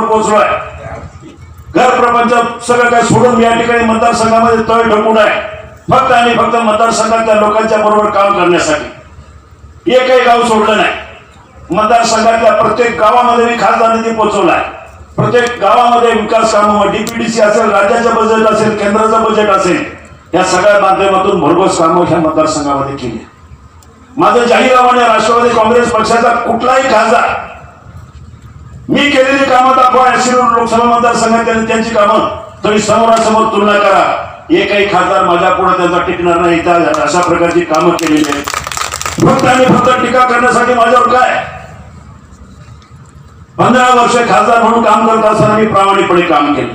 स्तरावर पोहोचलोय. घर प्रपंच सगळं काय सोडून या ठिकाणी मतदारसंघामध्ये तळ ढकून आहे. फक्त आणि फक्त मतदारसंघातल्या लोकांच्या बरोबर काम करण्यासाठी. एकही गाव सोडलं नाही. मतदारसंघातल्या प्रत्येक गावामध्ये मी खासदार निधी पोहोचवलाय प्रत्येक गावामध्ये विकास कामं डीपीडीसी असेल राज्याचं बजेट असेल केंद्राचं बजेट असेल या सगळ्या माध्यमातून भरघोस कामं ह्या मतदारसंघामध्ये केली माझं जाहीरनामाने राष्ट्रवादी काँग्रेस पक्षाचा कुठलाही खासदार मी केलेली कामं दाखवा. शिरूर लोकसभा मतदारसंघात त्यांनी त्यांची कामं. तुम्ही समोरासमोर तुलना करा. एकही खासदार माझ्या पुढे त्यांचा टिकणार नाही. त्या अशा प्रकारची कामं केलेली आहेत. फक्त आणि फक्त टीका करण्यासाठी माझ्यावर काय? पंधरा वर्ष खासदार म्हणून काम करत असताना मी प्रामाणिकपणे काम केलं.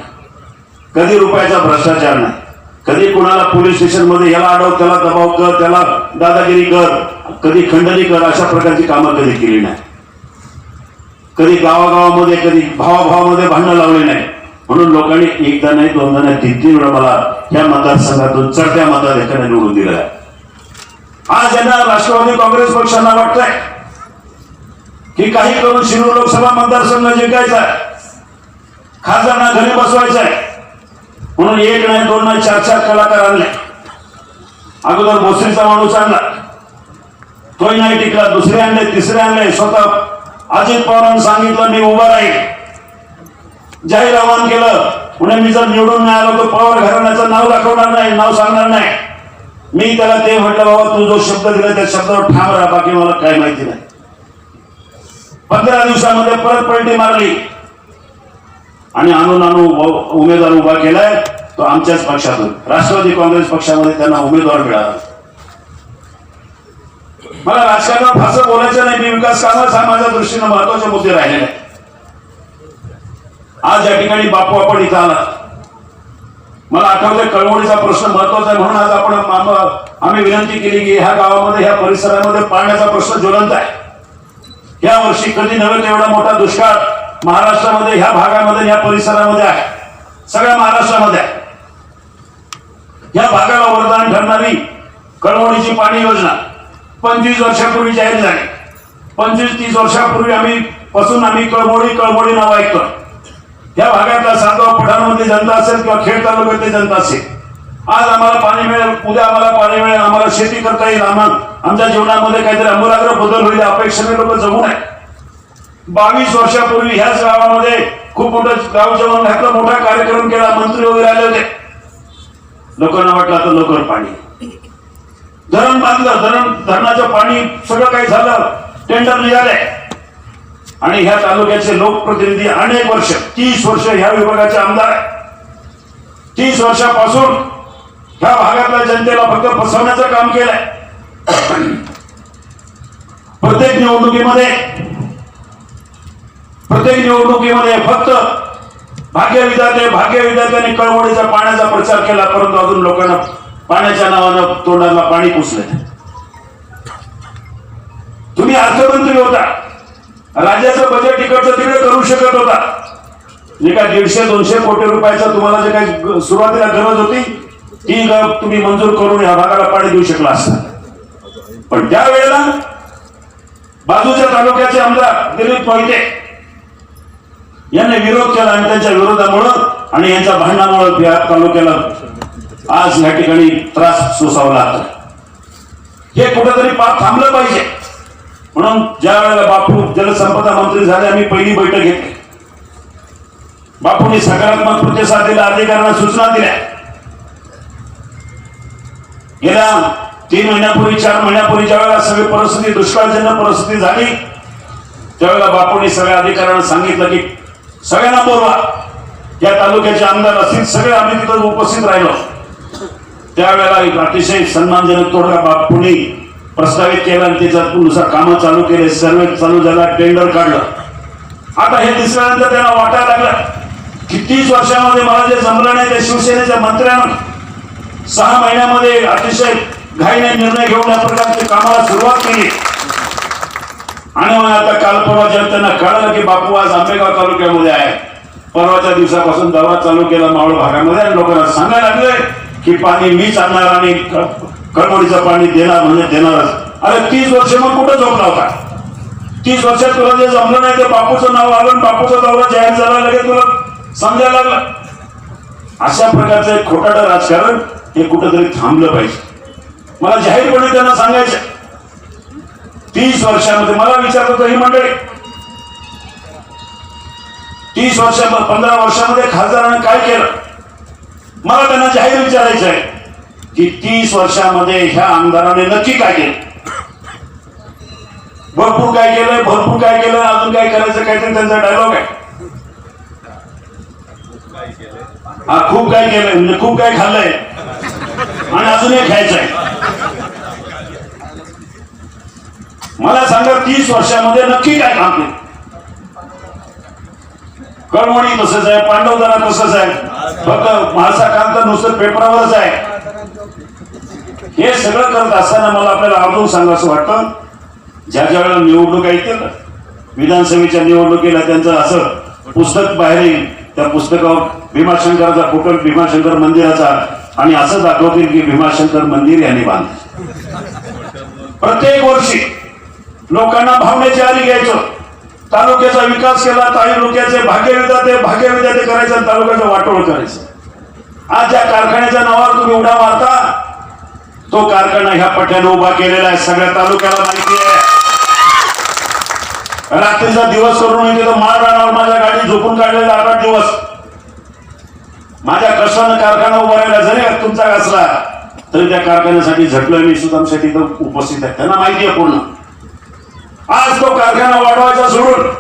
कधी रुपयाचा भ्रष्टाचार नाही. कधी कुणाला पोलीस स्टेशनमध्ये याला अडव त्याला दबाव कर त्याला दादागिरी कर कधी खंडणी कर अशा प्रकारची कामं कधी केली नाही. कधी गावागावामध्ये कधी भावाभावामध्ये भांडणं लावले नाही. म्हणून लोकांनी एकदा नाही दोनदा नाही तीन तीन वेळा मला या मतदारसंघातून चढत्या मताधिकाने निवडून दिलं आज यांना राष्ट्रवादी काँग्रेस पक्षांना वाटतंय की काही करून शिरूर लोकसभा मतदारसंघ जिंकायचा आहे खासदारांना घरी बसवायचं आहे म्हणून एक नाही दोन नाही चार चार कलाकार आणले. अगोदर भोसरीचा माणूस आणला. तोही नाही टिकला दुसरे आणले तिसरे आणले स्वतः अजित पवारांनी सांगितलं मी उभा राहील. जाहीर आवाहन केलं. पुणे मी जर निवडून नाही आलो तर पवार घराण्याचं नाव दाखवणार नाही नाव सांगणार नाही. मी त्याला ते म्हटलं बाबा तू जो शब्द दिला त्या शब्दावर ठाम राहा बाकी मला काय माहिती नाही. पंधरा दिवसामध्ये परत पलटी मारली. आणि आणून आणून उमेदवार उभा केलाय तो आमच्याच पक्षातून. राष्ट्रवादी काँग्रेस पक्षामध्ये त्यांना उमेदवार मिळाला. मला राजकारणात फारसं बोलायचं नाही. मी विकास कामच हा माझ्या दृष्टीनं महत्त्वाचे मुद्दे राहिलेले आज या ठिकाणी बापू आपण इथं आला. मला आठवतंय कळवणीचा प्रश्न महत्त्वाचा आहे. म्हणून आज आपण आम्ही विनंती केली की ह्या गावामध्ये ह्या परिसरामध्ये पाण्याचा प्रश्न ज्वलंत आहे. या वर्षी कधी नव्हे तेवढा मोठा दुष्काळ महाराष्ट्रामध्ये ह्या भागामध्ये ह्या परिसरामध्ये आहे. सगळ्या महाराष्ट्रामध्ये आहे. या भागाला वरदान ठरणारी कळवणीची पाणी योजना पंचवीस वर्षापूर्वी जाहीर झाली. पंचवीस तीस वर्षापूर्वी आम्ही पासून आम्ही कळमोडी कळमोडी नाव ऐकतो. या भागातला सातवा पठाणामधली जनता असेल किंवा खेड तालुक्यातली जनता असेल. आज आम्हाला पाणी मिळेल उद्या आम्हाला पाणी मिळेल आम्हाला शेती करता येईल आम्हाला आमच्या जीवनामध्ये काहीतरी अमूलाग्र बदल होईल अपेक्षेने लोक जगू नये बावीस वर्षापूर्वी ह्याच गावामध्ये खूप मोठं गाव जेवण घातलं मोठा कार्यक्रम केला मंत्री वगैरे आले होते. लोकांना वाटलं आता लवकर पाणी. बांधलं धरण धरणाचं पाणी सगळं काही झालं टेंडर निघाले. आणि ह्या तालुक्याचे लोकप्रतिनिधी अनेक वर्ष तीस वर्ष ह्या विभागाचे आमदार तीस वर्षापासून ह्या भागातल्या जनतेला फक्त फसवण्याचं काम केलंय. प्रत्येक निवडणुकीमध्ये प्रत्येक निवडणुकीमध्ये फक्त भाग्य विधाते भाग्य विधात्याने कळवणीचा पाण्याचा प्रचार केला परंतु अजून लोकांना पाण्याच्या नावानं तोंडाला पाणी पुसले तुम्ही अर्थमंत्री होता. राज्याचं बजेट तिकडचं तिकडे करू शकत होता. जे काय दीडशे दोनशे कोटी रुपयाचा तुम्हाला जे काही सुरुवातीला गरज होती ती तुम्ही मंजूर करून या भागाला पाणी देऊ शकला असता. पण त्यावेळेला बाजूच्या तालुक्याचे आमदार दिलीप मोहिते यांनी विरोध केला आणि त्यांच्या विरोधामुळं आणि यांच्या भांडणामुळं या तालुक्याला आज या ठिकाणी त्रास सोसावा लागतो हे कुठेतरी पाप थांबलं पाहिजे. म्हणून ज्या वेळेला बापू जलसंपदा मंत्री झाले आम्ही पहिली बैठक घेतली. बापूंनी सकारात्मक प्रतिसाद दिला अधिकाऱ्यांना सूचना दिल्या. गेल्या तीन महिन्यापूर्वी चार महिन्यापूर्वी ज्या वेळेला सगळी परिस्थिती दुष्काळजन्य परिस्थिती झाली त्यावेळेला बापूंनी सगळ्या अधिकाऱ्यांना सांगितलं की सगळ्यांना बोलवा. या तालुक्याचे आमदार असतील सगळे आम्ही तिथं उपस्थित राहिलो. त्यावेळेला एक अतिशय सन्मानजनक तोडगा बापूंनी प्रस्तावित केला आणि त्याच्यानुसार कामं चालू केले. सर्वे चालू झाला टेंडर काढलं. आता हे दिसल्यानंतर त्यांना वाटायला लागलं की तीस वर्षामध्ये मला जे जमलं नाही त्या शिवसेनेच्या मंत्र्यानं. सहा महिन्यामध्ये अतिशय घाईने निर्णय घेऊन या प्रकारच्या कामाला सुरुवात केली. आणि मग आता काल परवा जेव्हा त्यांना कळलं की बापू आज आंबेगाव तालुक्यामध्ये आहे. परवाच्या दिवसापासून दवा चालू केला मावळ भागामध्ये आणि लोकांना सांगायला लागले की पाणी मीच आणणार आणि क- कळमडीचं पाणी देणार म्हणजे देणारच. अरे तीस वर्ष मग कुठं झोपला होता तीस वर्षात तुला जे जमलं नाही ते बापूचं नाव आलं बापूचा दौरा जाहीर झाला लगेच तुला समजायला लागलं. अशा प्रकारचं एक खोटाडं राजकारण हे कुठंतरी थांबलं पाहिजे. मला जाहीरपणे त्यांना सांगायचं तीस वर्षामध्ये मला विचारत होतं ही मंडळी तीस वर्षा पंधरा वर्षामध्ये खासदारानं काय केलं? मला त्यांना जाहीर विचारायचं आहे की तीस वर्षामध्ये ह्या आमदाराने नक्की काय केलं? भरपूर काय केलंय भरपूर काय केलं अजून काय करायचं काहीतरी त्यांचा डायलॉग आहे. हा खूप काय केलंय म्हणजे खूप काय खाल्लंय. आणि अजूनही खायचंय मला सांगा तीस वर्षामध्ये नक्की काय काम केलं? कळमणी तसंच आहे पांडवदारा तसंच आहे. फक्त महासा काम तर नुसतं पेपरावरच आहे. हे सगळं करत असताना मला आपल्याला आवर्जून सांगावं वाटतं. ज्या ज्या वेळेला निवडणूक येतील ना, विधानसभेच्या निवडणुकीला त्यांचं असं पुस्तक बाहेर येईल त्या पुस्तकावर भीमाशंकराचा फोटो भीमाशंकर मंदिराचा आणि असं दाखवतील की भीमाशंकर मंदिर यांनी बांधलं. प्रत्येक वर्षी लोकांना भावनेची आली घ्यायचं. तालुक्याचा विकास केला तालुक्याचे भाग्यविधाते भाग्यविधाते करायचं आणि तालुक्याचं वाटोळ करायचं. आज ज्या कारखान्याच्या नावावर तुम्ही उडा मारता तो कारखाना ह्या पट्ट्याने उभा केलेला आहे सगळ्या तालुक्याला माहिती आहे. रात्रीचा दिवस करून येते तर माळ राहणार माझ्या गाडी झोपून काढलेला आठ आठ दिवस. माझ्या कष्टानं कारखाना उभा राहिला जरी तुमचा घासला तरी त्या कारखान्यासाठी झटलं मी सुद्धा शेट्टी उपस्थित आहे. त्यांना माहिती आहे पूर्ण. आज तो कारखाना वाढवायचा सोडून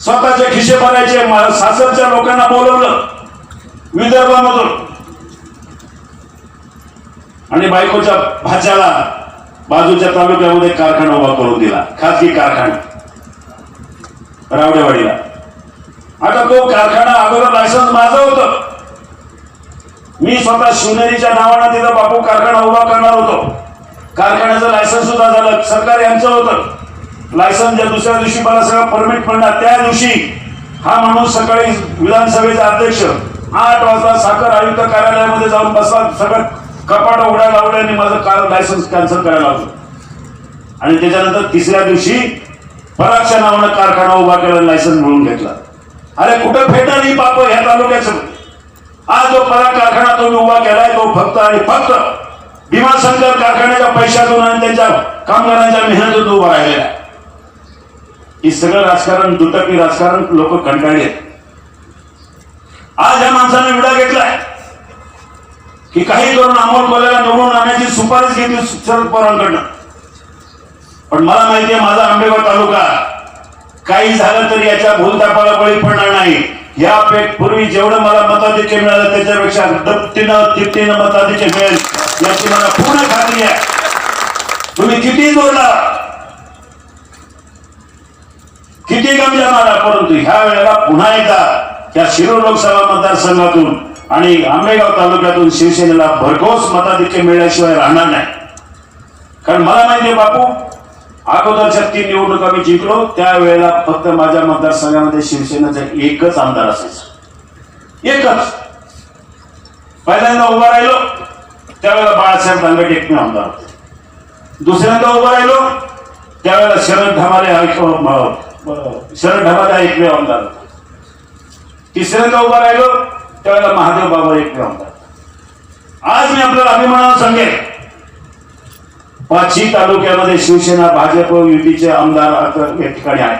स्वतःचे खिशे भरायचे सासरच्या लोकांना बोलवलं विदर्भामधून. आणि बायकोच्या भाच्याला बाजूच्या तालुक्यामध्ये कारखाना उभा करून दिला खाजगी कारखाना रावडेवाडीला. आता तो कारखाना अगोदर लायसन्स माझं होतं. मी स्वतः शिवनेरीच्या नावानं तिथं बापू कारखाना उभा करणार होतो. कारखान्याचं लायसन्स सुद्धा झालं. सरकार यांचं होतं. लायसन्स ज्या दुसऱ्या दिवशी मला सगळं परमिट पडणार त्या दिवशी हा माणूस सकाळी विधानसभेचा अध्यक्ष आठ वाजता साखर आयुक्त कार्यालयामध्ये जाऊन बसला. सगळं कपाट उघडायला लावलं आणि माझं कार लायसन्स कॅन्सल करायला लावलं. आणि त्याच्यानंतर तिसऱ्या दिवशी परागच्या नावानं कारखाना उभा केला लायसन्स मिळून घेतला. अरे कुठं फेडणार ही बाप ह्या तालुक्याचं? आज जो परा कारखाना तुम्ही उभा केलाय तो फक्त आणि फक्त भीमाशंकर कारखान्याच्या पैशातून आणि त्यांच्या कामगारांच्या मेहनतून उभा राहिलेला आहे. हे सगळं राजकारण दुटकी राजकारण लोक कंटाळले आज या माणसाने विडा घेतलाय की काही करून अमोल कोल्याला निवडून आणण्याची सुपारीच घेतली शरद पवारांकडनं. पण मला माहितीये माझा आंबेगाव तालुका काही झालं तरी याच्या भूलतापाला बळी पडणार नाही. या पूर्वी जेवढं मला मताधिक्य मिळालं त्याच्यापेक्षा दप्तीनं तिप्तीनं मताधिक्य मिळेल. याची मला पूर्ण खात्री आहे. तुम्ही किती जोडला? किती गमजा मारा? परंतु ह्या वेळेला पुन्हा एकदा त्या शिरूर लोकसभा मतदारसंघातून आणि आंबेगाव तालुक्यातून शिवसेनेला भरघोस मताधिक्य मिळाल्याशिवाय राहणार नाही. कारण मला माहिती बापू अगोदरच्या तीन निवडणुका मी जिंकलो त्यावेळेला फक्त माझ्या मतदारसंघामध्ये शिवसेनेचा एकच आमदार असायचा. एकच. पहिल्यांदा उभा राहिलो. त्यावेळेला बाळासाहेब दांगट एकमेव आमदार होते. दुसऱ्यांदा उभं राहिलो त्यावेळेला शरद ढमाले एक- शरद ढमाले एकमेव आमदार होता. तिसऱ्यांदा उभा राहिलो त्यावेळेला महादेव बाबा एकमेव आमदार आज मी आपल्याला अभिमानानं सांगेन पाचही तालुक्यामध्ये शिवसेना भाजप युतीचे आमदार या ठिकाणी आहेत.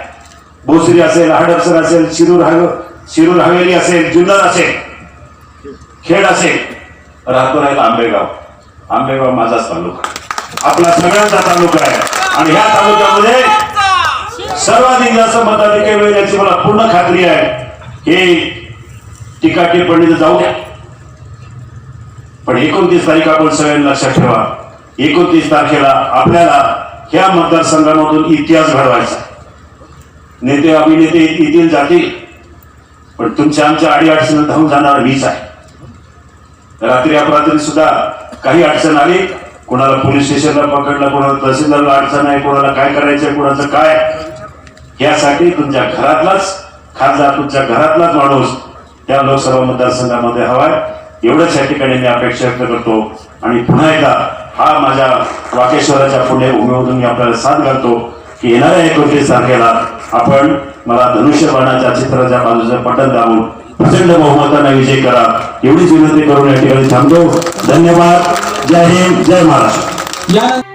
भोसरी असेल हडपसर असेल शिरूर हवे शिरूर हवेली असेल जुन्नर असेल खेड असेल राहतो राहिला आंबेगाव. आंबेगाव माझाच तालुका. आपला सगळ्यांचा तालुका आहे. आणि ह्या तालुक्यामध्ये सर्वाधिक जास्त मताधिकार वेळ याची मला पूर्ण खात्री आहे. हे टीका टिप्पणी तर जाऊ द्या. पण एकोणतीस तारीख आपण सगळ्यांनी लक्षात ठेवा. एकोणतीस तारखेला आपल्याला ह्या मतदारसंघामधून इतिहास घडवायचा नेते अभिनेते येतील जातील. पण तुमच्या आमच्या आडी अडचणी धावून जाणार मीच आहे. रात्री अपरात्री सुद्धा काही अडचण आली. कोणाला पोलीस स्टेशनला पकडलं कोणाला तहसीलदारला अडचण आहे कोणाला काय करायचंय कोणाचं काय यासाठी तुमच्या घरातलाच खासदार तुमच्या घरातलाच माणूस त्या लोकसभा मतदारसंघामध्ये हवाय एवढंच या ठिकाणी मी अपेक्षा व्यक्त करतो. आणि पुन्हा एकदा हा माझ्या वाकेश्वराच्या पुण्यभूमीमधून मी आपल्याला साथ घालतो की येणाऱ्या एकोणतीस तारखेला आपण मला धनुष्यबाणाच्या चित्राच्या बाजूचं पटन दाबून प्रचंड बहुमताने विजय करा. एवढीच विनंती करून या ठिकाणी थांबतो. धन्यवाद. जय हिंद. जय महाराष्ट्र.